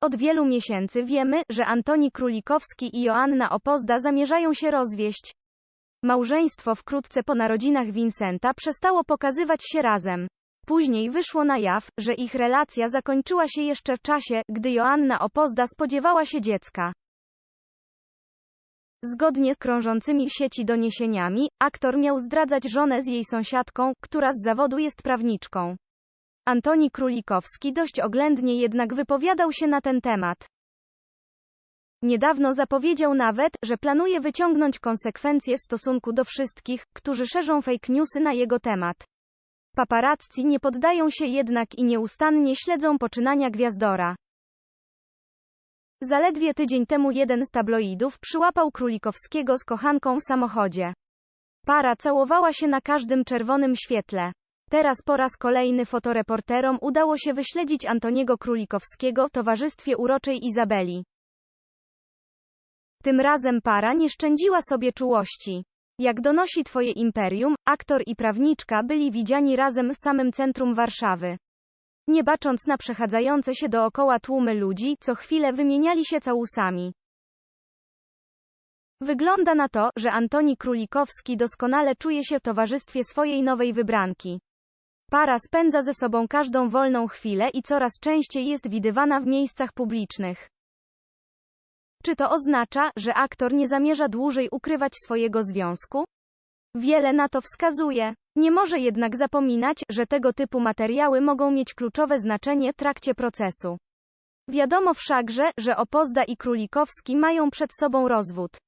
Od wielu miesięcy wiemy, że Antoni Królikowski i Joanna Opozda zamierzają się rozwieść. Małżeństwo wkrótce po narodzinach Vincenta przestało pokazywać się razem. Później wyszło na jaw, że ich relacja zakończyła się jeszcze w czasie, gdy Joanna Opozda spodziewała się dziecka. Zgodnie z krążącymi w sieci doniesieniami, aktor miał zdradzać żonę z jej sąsiadką, która z zawodu jest prawniczką. Antoni Królikowski dość oględnie jednak wypowiadał się na ten temat. Niedawno zapowiedział nawet, że planuje wyciągnąć konsekwencje w stosunku do wszystkich, którzy szerzą fake newsy na jego temat. Paparazzi nie poddają się jednak i nieustannie śledzą poczynania gwiazdora. Zaledwie tydzień temu jeden z tabloidów przyłapał Królikowskiego z kochanką w samochodzie. Para całowała się na każdym czerwonym świetle. Teraz po raz kolejny fotoreporterom udało się wyśledzić Antoniego Królikowskiego w towarzystwie uroczej Izabeli. Tym razem para nie szczędziła sobie czułości. Jak donosi Twoje imperium, aktor i prawniczka byli widziani razem w samym centrum Warszawy. Nie bacząc na przechadzające się dookoła tłumy ludzi, co chwilę wymieniali się całusami. Wygląda na to, że Antoni Królikowski doskonale czuje się w towarzystwie swojej nowej wybranki. Para spędza ze sobą każdą wolną chwilę i coraz częściej jest widywana w miejscach publicznych. Czy to oznacza, że aktor nie zamierza dłużej ukrywać swojego związku? Wiele na to wskazuje. Nie może jednak zapominać, że tego typu materiały mogą mieć kluczowe znaczenie w trakcie procesu. Wiadomo wszakże, że Opozda i Królikowski mają przed sobą rozwód.